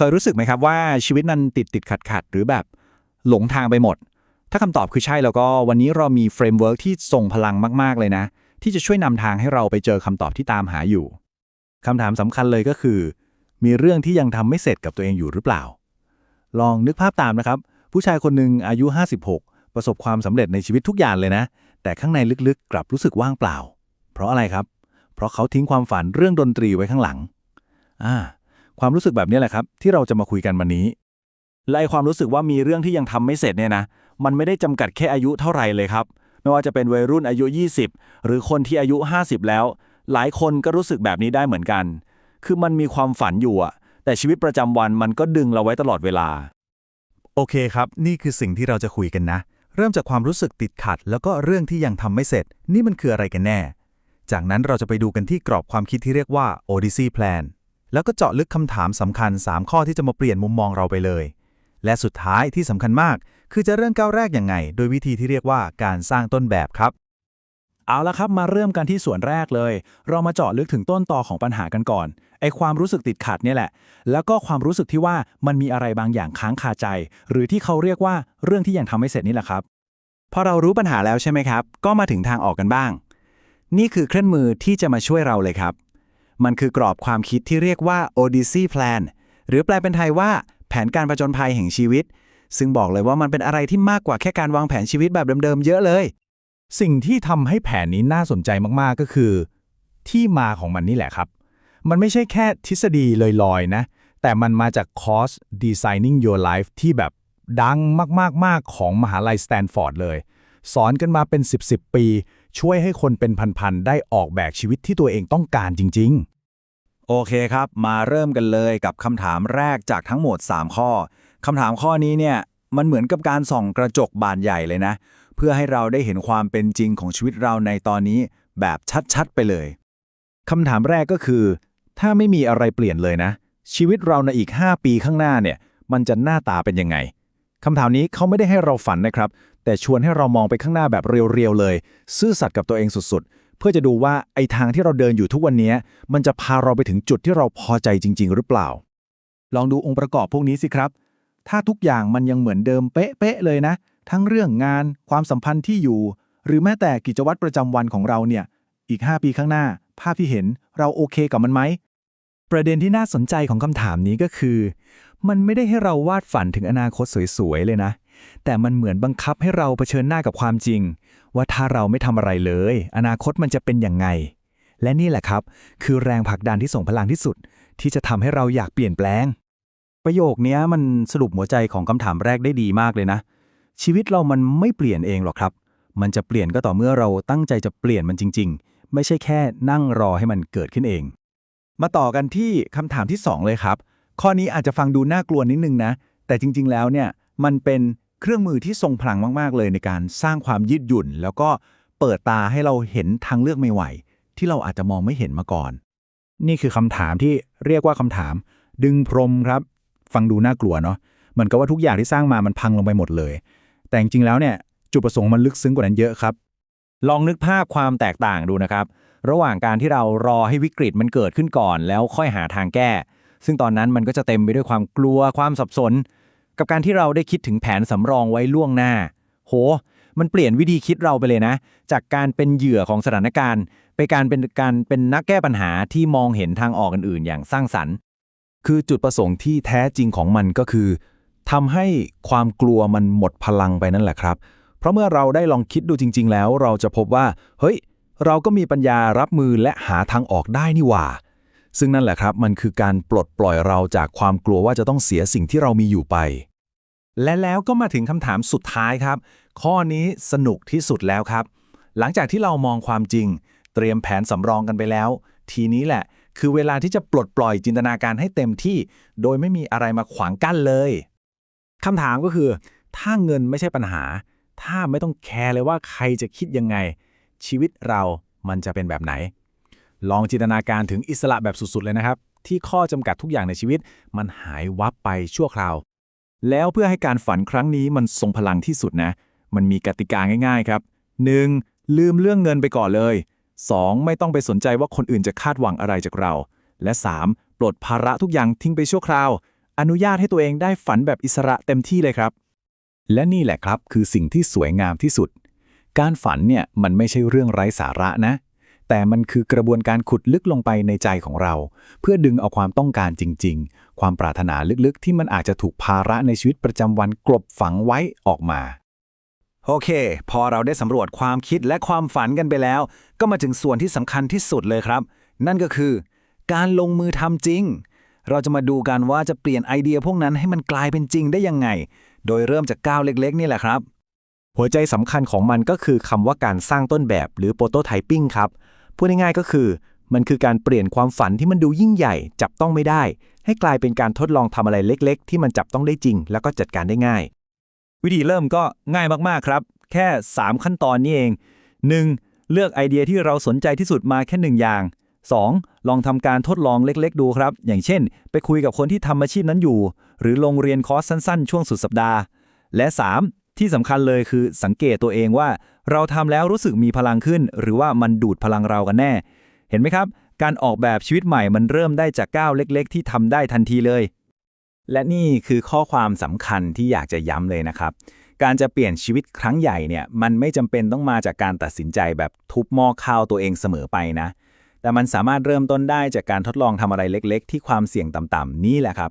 เคยรู้สึกไหมครับว่าชีวิตนั้นติดติดขัดขัดหรือแบบหลงทางไปหมด ถ้าคำตอบคือใช่แล้วก็วันนี้เรามีเฟรมเวิร์กที่ทรงพลังมาก ๆ เลยนะ ที่จะช่วยนำทางให้เราไปเจอคำตอบที่ตามหาอยู่คำถามสำคัญเลยก็คือ มีเรื่องที่ยังทำไม่เสร็จกับตัวเองอยู่หรือเปล่า ลองนึกภาพตามนะครับ ผู้ชายคนหนึ่งอายุ 56 ประสบความสำเร็จในชีวิตทุกอย่างเลยนะ แต่ข้างในลึกๆ กลับรู้สึกว่างเปล่า เพราะอะไรครับ เพราะเขาทิ้งความฝันเรื่องดนตรีไว้ข้างหลังอ่า ความรู้สึกแบบนี้แหละครับ ที่เราจะมาคุยกันวันนี้และไอความรู้สึกว่ามีเรื่องที่ยังทำไม่เสร็จเนี่ยนะ มันไม่ได้จำกัดแค่อายุเท่าไหร่เลยครับ ไม่ว่าจะเป็นวัยรุ่นอายุ 20 หรือคนที่อายุ 50 แล้ว หลายคนก็รู้สึกแบบนี้ได้เหมือนกัน คือมันมีความฝันอยู่อะแต่ชีวิตประจำวันมันก็ดึงเราไว้ตลอดเวลา โอเคครับ นี่คือสิ่งที่เราจะคุยกันนะ เริ่มจากความรู้สึกติดขัด แล้วก็เรื่องที่ยังทำไม่เสร็จ นี่มันคืออะไรกันแน่ จากนั้นเราจะไปดูกันที่กรอบความคิดที่เรียกว่า Odyssey Plan แล้วก็เจาะลึกคำถามสำคัญ 3 ข้อที่จะมาเปลี่ยนมุมมองเราไปเลย และสุดท้ายที่สำคัญมาก คือจะเริ่มก้าวแรกยังไง โดยวิธีที่เรียกว่าการสร้างต้นแบบครับ เอาละครับมาเริ่มกันที่ส่วนแรกเลย เรามาเจาะลึกถึงต้นตอของปัญหากันก่อนไอความรู้สึกติดขัดเนี่ยแหละ แล้วก็ความรู้สึกที่ว่ามันมีอะไรบางอย่างค้างคาใจ หรือที่เขาเรียกว่าเรื่องที่ยังทำไม่เสร็จนี่แหละครับพอเรารู้ปัญหาแล้วใช่ไหมครับ ก็มาถึงทางออกกันบ้าง นี่คือเครื่องมือที่จะมาช่วยเราเลยครับ มันคือกรอบความคิดที่เรียกว่า Odyssey Plan หรือแปลเป็นไทยว่าแผนการประจนภัยแห่งชีวิต ซึ่งบอกเลยว่ามันเป็นอะไรที่มากกว่าแค่การวางแผนชีวิตแบบเดิมๆเยอะเลย สิ่งที่ทำให้แผนนี้น่าสนใจมากๆก็คือ ที่มาของมันนี่แหละครับ มันไม่ใช่แค่ทฤษฎีลอยๆนะ แต่มันมาจากคอร์ส Designing Your Life ที่แบบดังมากๆๆของมหาลัยสแตนฟอร์ดเลย สอนกันมาเป็น 10 10 ปี ช่วยให้คนเป็นพันๆได้ออกแบบชีวิตที่ตัวเองต้องการจริง ๆ โอเคครับ มาเริ่มกันเลยกับคำถามแรกจากทั้งหมด 3 ข้อคำถามข้อนี้เนี่ยมันเหมือนกับการส่องกระจกบานใหญ่เลยนะ เพื่อให้เราได้เห็นความเป็นจริงของชีวิตเราในตอนนี้แบบชัดๆไปเลยคำถามแรกก็คือ ถ้าไม่มีอะไรเปลี่ยนเลยนะ ชีวิตเราในอีก 5 ปีข้างหน้าเนี่ยมันจะหน้าตาเป็นยังไงคำถามนี้เขาไม่ได้ให้เราฝันนะครับ แต่ชวนให้เรามองไปข้างหน้าแบบเรียวๆเลย ซื่อสัตย์กับตัวเองสุดๆ เพื่อจะดูว่าไอ้ทางที่เราเดินอยู่ทุกวันนี้ มันจะพาเราไปถึงจุดที่เราพอใจจริง ๆ หรือเปล่า ลองดูองค์ประกอบพวกนี้สิครับ ถ้าทุกอย่างมันยังเหมือนเดิมเป๊ะๆเลยนะ ทั้งเรื่องงานความสัมพันธ์ที่อยู่ หรือแม้แต่กิจวัตรประจำวันของเราเนี่ยอีก 5 ปีข้างหน้า ภาพที่เห็นเราโอเคกับมันไหมประเด็นที่น่าสนใจของคำถามนี้ก็คือ มันไม่ได้ให้เราวาดฝันถึงอนาคตสวยๆเลยนะ แต่มันเหมือนบังคับให้เราเผชิญหน้ากับความจริง ว่าถ้าเราไม่ทำอะไรเลย อนาคตมันจะเป็นอย่างไง และนี่แหละครับ คือแรงผลักดันที่ส่งพลังที่สุด ที่จะทำให้เราอยากเปลี่ยนแปลง ประโยคนี้มันสรุปหัวใจของคำถามแรกได้ดีมากเลยนะ ชีวิตเรามันไม่เปลี่ยนเองหรอกครับ มันจะเปลี่ยนก็ต่อเมื่อเราตั้งใจจะเปลี่ยนมันจริง ๆ ไม่ใช่แค่นั่งรอให้มันเกิดขึ้นเอง มาต่อกันที่คำถามที่ 2 เลยครับ ข้อนี้อาจจะฟังดูน่ากลัวนิดนึงนะ แต่จริง ๆ แล้วเนี่ยมันเป็น เครื่องมือที่ทรงพลังมาก ๆ เลยในการสร้างความยืดหยุ่น แล้วก็เปิดตาให้เราเห็นทางเลือกใหม่ๆที่เราอาจจะมองไม่เห็นมาก่อน นี่คือคำถามที่เรียกว่าคำถาม ดึงพรมครับ ฟังดูน่ากลัวเนาะเหมือนกับว่าทุกอย่างที่สร้างมามันพังลงไปหมดเลย แต่จริงๆแล้วเนี่ยจุดประสงค์มันลึกซึ้งกว่านั้นเยอะครับ ลองนึกภาพความแตกต่างดูนะครับ ระหว่างการที่เรารอให้วิกฤตมันเกิดขึ้นก่อน แล้วค่อยหาทางแก้ ซึ่งตอนนั้นมันก็จะเต็มไปด้วยความกลัวความสับสน กับการที่เราได้คิดถึงแผนสำรองไว้ล่วงหน้า โห มันเปลี่ยนวิธีคิดเราไปเลยนะ จากการเป็นเหยื่อของสถานการณ์ ไปการเป็นการเป็นนักแก้ปัญหาที่มองเห็นทางออกอื่นๆ อย่างสร้างสรรค์ คือจุดประสงค์ที่แท้จริงของมันก็คือทำให้ความกลัวมันหมดพลังไปนั่นแหละครับ เพราะเมื่อเราได้ลองคิดดูจริง ๆ แล้ว เราจะพบว่า เฮ้ย เราก็มีปัญญารับมือและหาทางออกได้นี่หว่า ซึ่งนั่นแหละครับ มันคือการปลดปล่อยเราจากความกลัวว่าจะต้องเสียสิ่งที่เรามีอยู่ไป และแล้วก็มาถึงคำถามสุดท้ายครับ ข้อนี้สนุกที่สุดแล้วครับ หลังจากที่เรามองความจริง เตรียมแผนสำรองกันไปแล้ว ทีนี้แหละ คือเวลาที่จะปลดปล่อยจินตนาการให้เต็มที่ โดยไม่มีอะไรมาขวางกั้นเลยคำถามก็คือ ถ้าเงินไม่ใช่ปัญหา ถ้าไม่ต้องแคร์เลยว่าใครจะคิดยังไง ชีวิตเรามันจะเป็นแบบไหน ลองจินตนาการถึงอิสระแบบสุดๆเลยนะครับ ที่ข้อจำกัดทุกอย่างในชีวิต มันหายวับไปชั่วคราว แล้วเพื่อให้การฝันครั้งนี้มันทรงพลังที่สุดนะ มันมีกติกาง่ายๆครับ 1. ลืมเรื่องเงินไปก่อนเลย 2. ไม่ต้องไปสนใจว่าคนอื่นจะคาดหวังอะไรจากเรา และ 3. ปลดภาระทุกอย่างทิ้งไปชั่วคราว อนุญาตให้ตัวเองได้ฝันแบบอิสระเต็มที่เลยครับ และนี่แหละครับคือสิ่งที่สวยงามที่สุด การฝันเนี่ยมันไม่ใช่เรื่องไร้สาระนะ แต่มันคือกระบวนการขุดลึกลงไปในใจของเรา เพื่อดึงเอาความต้องการจริง ๆ ความปรารถนาลึกๆ ที่มันอาจจะถูกภาระในชีวิตประจำวันกลบฝังไว้ออกมา โอเค พอเราได้สำรวจความคิดและความฝันกันไปแล้ว ก็มาถึงส่วนที่สำคัญที่สุดเลยครับ นั่นก็คือ การลงมือทำจริง เราจะมาดูกันว่าจะเปลี่ยนไอเดียพวกนั้นให้มันกลายเป็นจริงได้ยังไง โดยเริ่มจากก้าวเล็ก ๆ นี่แหละครับหัวใจสำคัญของมันก็คือคำว่าการสร้างต้นแบบหรือโปรโตไทปิ้งครับ พูดง่ายๆก็คือ มันคือการเปลี่ยนความฝันที่มันดูยิ่งใหญ่ จับต้องไม่ได้ ให้กลายเป็นการทดลองทำอะไรเล็ก ๆ ที่มันจับต้องได้จริง แล้วก็จัดการได้ง่าย วิธีเริ่มก็ง่ายมากๆครับ แค่ 3 ขั้นตอนนี้เอง 1. เลือกไอเดียที่เราสนใจที่สุดมาแค่หนึ่งอย่าง 2. ลองทำการทดลองเล็กๆ ดูครับ อย่างเช่น ไปคุยกับคนที่ทำอาชีพนั้นอยู่ หรือลงเรียนคอร์สสั้นๆ ช่วงสุดสัปดาห์ และ 3. ที่สำคัญเลยคือสังเกตตัวเองว่า เราทำแล้วรู้สึกมีพลังขึ้น หรือว่ามันดูดพลังเรากันแน่ เห็นไหมครับ การออกแบบชีวิตใหม่มันเริ่มได้จากก้าวเล็ก ๆ ที่ทำได้ทันทีเลย และนี่คือข้อความสำคัญที่อยากจะย้ำเลยนะครับ การจะเปลี่ยนชีวิตครั้งใหญ่เนี่ยมันไม่จำเป็นต้องมาจากการตัดสินใจแบบทุบหม้อข้าวตัวเองเสมอไปนะ แต่มันสามารถเริ่มต้นได้จากการทดลองทำอะไรเล็ก ๆ ที่ความเสี่ยงต่ำๆนี่แหละครับ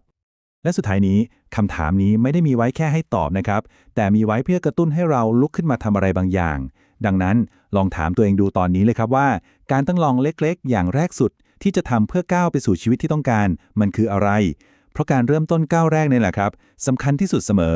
และสุดท้ายนี้คำถามนี้ไม่ได้มีไว้แค่ให้ตอบนะครับ แต่มีไว้เพื่อกระตุ้นให้เราลุกขึ้นมาทำอะไรบางอย่าง ดังนั้นลองถามตัวเองดูตอนนี้เลยครับว่า การตั้งลองเล็กๆ อย่างแรกสุด ที่จะทำเพื่อก้าวไปสู่ชีวิตที่ต้องการ มันคืออะไร เพราะการเริ่มต้นก้าวแรกนี่แหละครับสำคัญที่สุดเสมอ